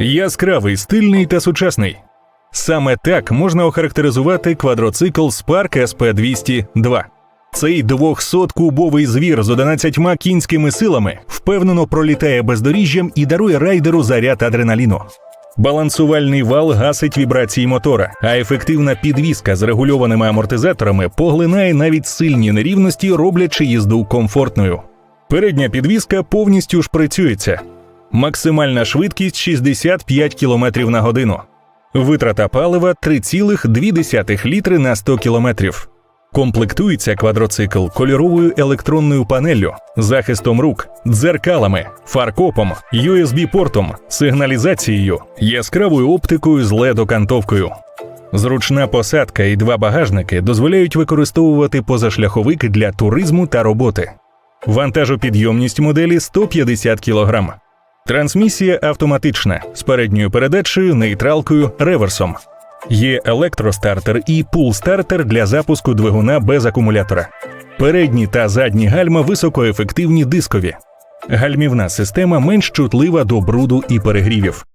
Яскравий, стильний та сучасний. Саме так можна охарактеризувати квадроцикл Spark SP202. Цей 200-кубовий звір з 11 кінськими силами впевнено пролітає бездоріжжям і дарує райдеру заряд адреналіну. Балансувальний вал гасить вібрації мотора, а ефективна підвізка з регульованими амортизаторами поглинає навіть сильні нерівності, роблячи їзду комфортною. Передня підвізка повністю шприцюється. Максимальна швидкість 65 км на годину. Витрата палива 3,2 літри на 100 км. Комплектується квадроцикл кольоровою електронною панеллю, захистом рук, дзеркалами, фаркопом, USB-портом, сигналізацією, яскравою оптикою з LED-окантовкою. Зручна посадка і два багажники дозволяють використовувати позашляховик для туризму та роботи. Вантажопідйомність моделі 150 кг. Трансмісія автоматична з передньою передачею, нейтралкою, реверсом. Є електростартер і пул-стартер для запуску двигуна без акумулятора. Передні та задні гальма високоефективні дискові. Гальмівна система менш чутлива до бруду і перегрівів.